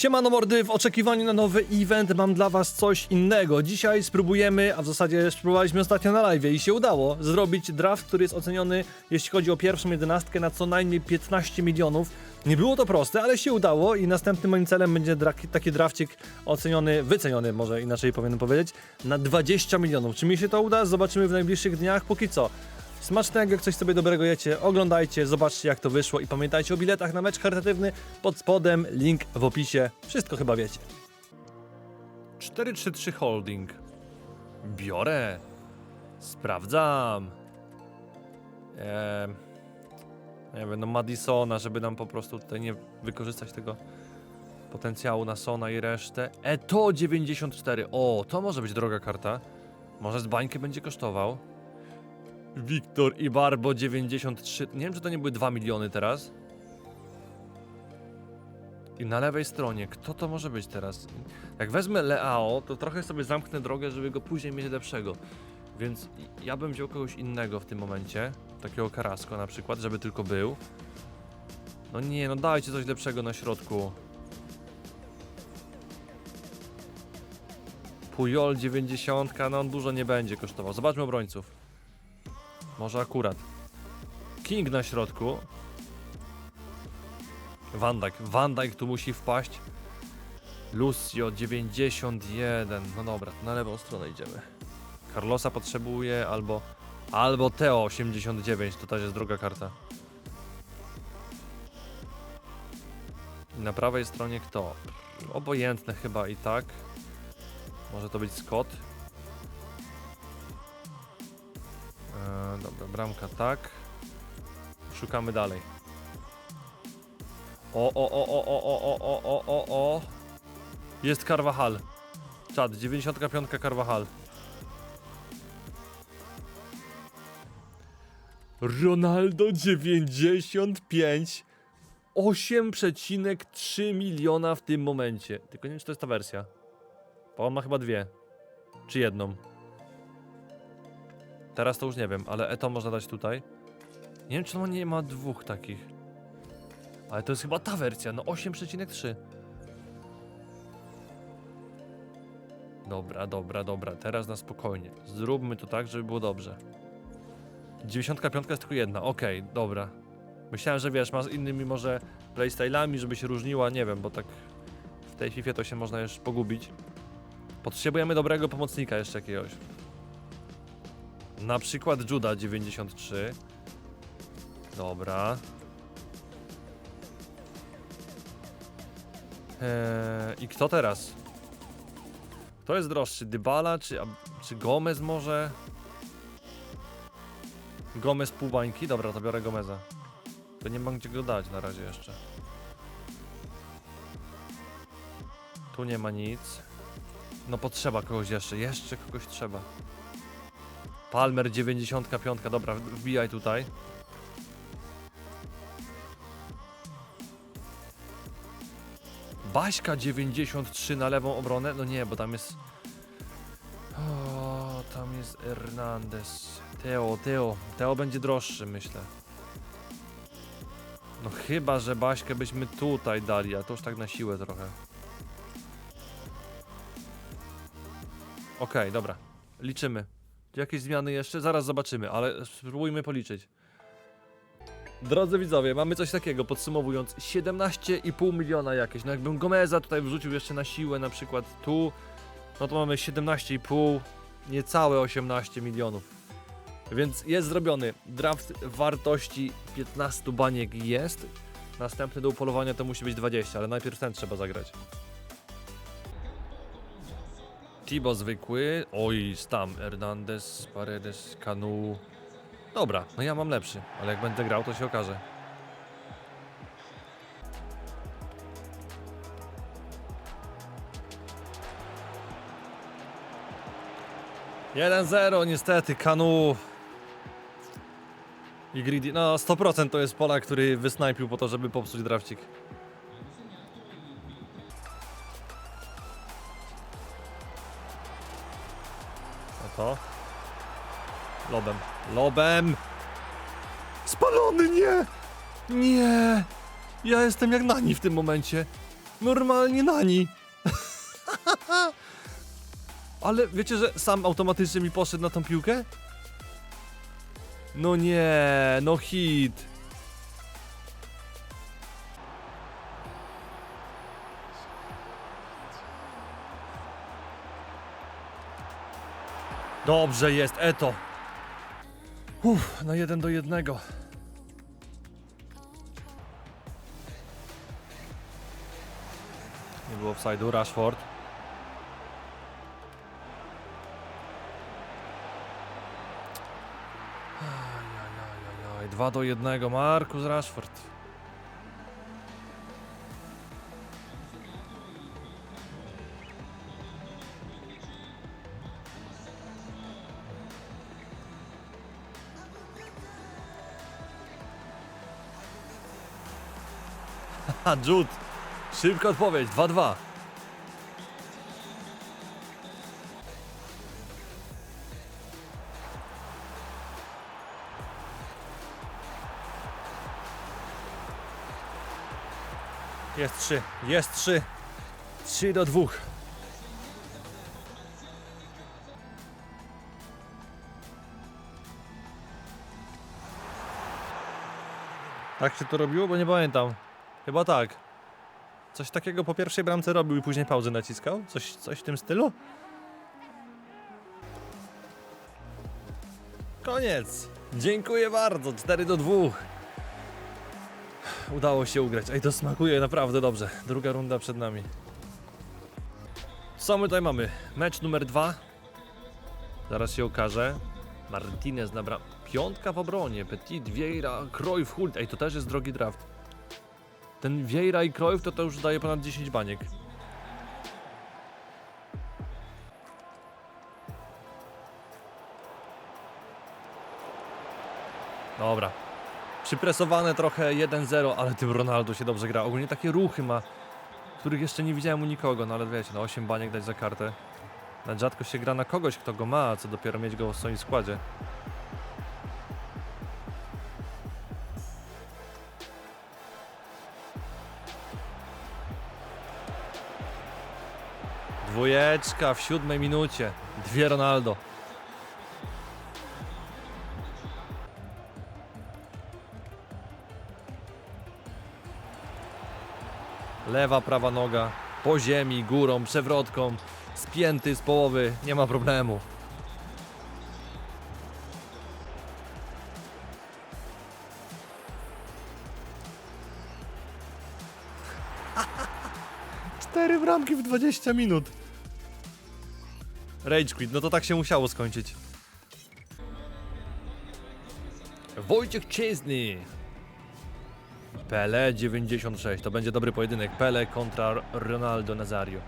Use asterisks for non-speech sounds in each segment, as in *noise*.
Siemano mordy, w oczekiwaniu na nowy event mam dla was coś innego. Dzisiaj spróbujemy, a w zasadzie spróbowaliśmy ostatnio na live i się udało, zrobić draft, który jest oceniony, jeśli chodzi o pierwszą jedenastkę, na co najmniej 15 milionów. Nie było to proste, ale się udało i następnym moim celem będzie taki drafcik oceniony, wyceniony może inaczej powinienem powiedzieć, na 20 milionów. Czy mi się to uda? Zobaczymy w najbliższych dniach. Póki co, Smacznego, jak coś sobie dobrego jecie, oglądajcie, zobaczcie jak to wyszło i pamiętajcie o biletach na mecz charytatywny pod spodem, link w opisie, wszystko chyba wiecie. 433 Holding. Biorę. Sprawdzam. Eee, nie wiem, no Madisona, żeby nam po prostu tutaj nie wykorzystać tego potencjału na Sona i resztę. Eto 94. O, to może być droga karta. Może z bańki będzie kosztował. Wiktor i Barbo 93. Nie wiem, czy to nie były 2 miliony teraz. I na lewej stronie, kto to może być teraz? Jak wezmę Leao, to trochę sobie zamknę drogę, żeby go później mieć lepszego. Więc ja bym wziął kogoś innego w tym momencie. Takiego Karasko na przykład, żeby tylko był. No nie, no dajcie coś lepszego na środku. Pujol 90, no on dużo nie będzie kosztował. Zobaczmy obrońców. Może akurat. King na środku. Van Dijk. Tu musi wpaść. Lucio 91. No dobra, na lewą stronę idziemy. Carlosa potrzebuje albo albo Teo 89, to też jest druga karta. I na prawej stronie kto? Obojętne chyba i tak. Może to być Scott. Bramka tak. Szukamy dalej. O, o, o, o, o, o, o, o, o, o. Jest Carvajal. Czad, 95 Carvajal. Ronaldo 95. 8,3 miliona w tym momencie. Tylko nie wiem, czy to jest ta wersja. Bo on ma chyba dwie. Czy jedną. Teraz to już nie wiem, ale Eto można dać tutaj. Nie wiem, czy on nie ma dwóch takich. Ale to jest chyba ta wersja, no 8,3. Dobra, dobra, dobra, teraz na spokojnie. Zróbmy to tak, żeby było dobrze. 95 jest tylko jedna, okej, dobra. Myślałem, że wiesz, ma z innymi może playstylami, żeby się różniła, nie wiem, bo tak w tej FIFA to się można już pogubić. Potrzebujemy dobrego pomocnika jeszcze jakiegoś. Na przykład Juda 93. Dobra. Eee, I kto teraz? Kto jest droższy? Dybala czy, czy Gomez może? Gomez pół bańki? Dobra, to biorę Gomeza. To nie mam gdzie go dać na razie jeszcze. Tu nie ma nic. No potrzeba kogoś jeszcze, jeszcze kogoś trzeba. Palmer 95, dobra, wbijaj tutaj. Baśka 93 na lewą obronę? No nie, bo tam jest... O, tam jest Hernandez. Teo, Teo. Teo będzie droższy, myślę. No chyba, że Baśkę byśmy tutaj dali, a to już tak na siłę trochę. Okej, dobra. Liczymy. Jakieś zmiany jeszcze? Zaraz zobaczymy, ale spróbujmy policzyć. Drodzy widzowie, mamy coś takiego, podsumowując, 17,5 miliona jakieś. No jakbym Gomeza tutaj wrzucił jeszcze na siłę, na przykład tu, no to mamy 17,5, niecałe 18 milionów. Więc jest zrobiony. Draft wartości 15 baniek jest. Następny do upolowania to musi być 20, ale najpierw ten trzeba zagrać. Tibo zwykły. Oj, Stam, Hernandez, Paredes, Kanu. Dobra, no ja mam lepszy, ale jak będę grał, to się okaże. Jeden zero, niestety, Kanu. I Greedy, no 100% to jest Polak, który wysnajpił po to, żeby popsuć drafcik. To? Lobem. Lobem! Spalony, nie! Nie! Ja jestem jak nani w tym momencie. Normalnie nani. *laughs* Ale wiecie, że sam automatycznie mi poszedł na tą piłkę? No nie, no hit. Dobrze jest, Eto. Uff, no jeden do jednego. Nie było offside'u, Rashford. Ajajajajaj, Dwa do jednego, Markus Rashford. Haha, Jude. Szybka odpowiedź, 2-2. Jest 3, jest 3. 3 do 2. Tak się to robiło, bo nie pamiętam. Chyba tak. Coś takiego po pierwszej bramce robił i później pauzę naciskał? Coś, coś w tym stylu? Koniec! Dziękuję bardzo, 4 do 2. Udało się ugrać. Ej, to smakuje naprawdę dobrze. Druga runda przed nami. Co my tutaj mamy? Mecz numer 2. Zaraz się okaże. Martinez na bram... Piątka w obronie. Petit, Vieira, Cruyff, Hult. Ej, to też jest drogi draft. Ten Vieira i Cruyff to to już daje ponad 10 baniek. Dobra. Przypresowane trochę 1-0, ale tym Ronaldo się dobrze gra. Ogólnie takie ruchy ma, których jeszcze nie widziałem u nikogo, no ale wiecie, no 8 baniek dać za kartę. Nawet rzadko się gra na kogoś, kto go ma, a co dopiero mieć go w swoim składzie. Dwójeczka w siódmej minucie. Dwie Ronaldo. Lewa, prawa noga. Po ziemi, górą, przewrotką. Spięty z połowy. Nie ma problemu. Cztery bramki w 20 minut. Rage quit, no to tak się musiało skończyć. Wojciech Czesny. Pele 96, to będzie dobry pojedynek. Pele kontra Ronaldo Nazario.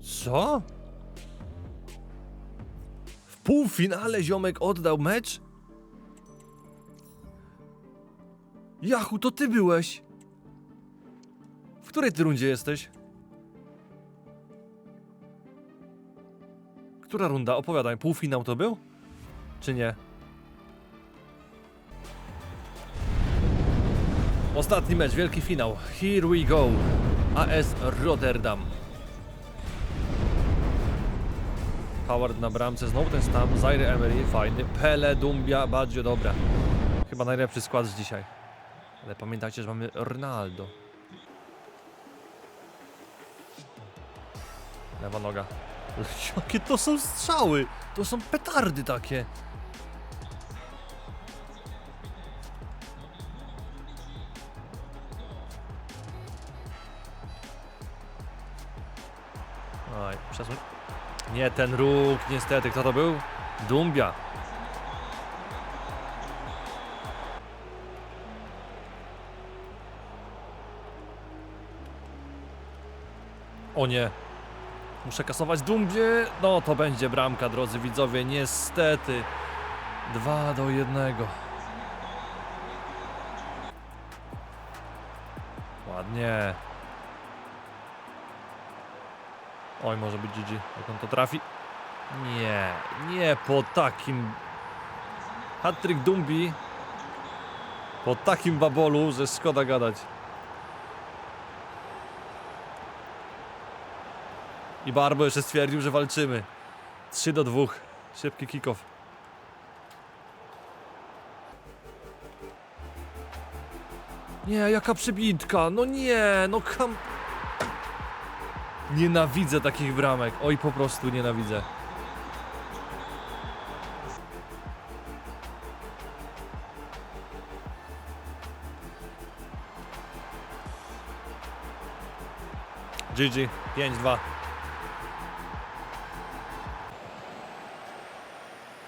Co? W półfinale ziomek oddał mecz? Jachu, to ty byłeś! Której ty rundzie jesteś? Która runda? Opowiadaj. Półfinał to był? Czy nie? Ostatni mecz, wielki finał. Here we go. AS Rotterdam. Howard na bramce, znowu ten stam. Zaire Emery, fajny. Pele, Dumbia, Baggio, dobra. Chyba najlepszy skład z dzisiaj. Ale pamiętajcie, że mamy Ronaldo. Lewa noga. *laughs* Jakie to są strzały! To są petardy takie. Oj. Nie ten róg, niestety. Kto to był? Dumbia. O nie. Muszę kasować Dumbie. No to będzie bramka, drodzy widzowie. Niestety. 2 do 1. Ładnie. Oj, może być GG. Jak on to trafi? Nie, nie po takim. Hatryk Dumbi. Po takim babolu, że szkoda gadać. I Barbo jeszcze stwierdził, że walczymy. 3 do 2. Szybki kick-off. Nie, jaka przebitka. No nie, no kam... Nienawidzę takich bramek. Oj, po prostu nienawidzę. GG, 5-2.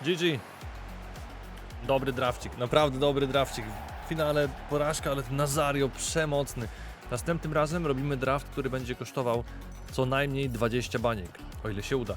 GG. Dobry drafcik, naprawdę dobry drafcik. W finale porażka, ale Nazario przemocny. Następnym razem robimy draft, który będzie kosztował co najmniej 20 baniek, o ile się uda.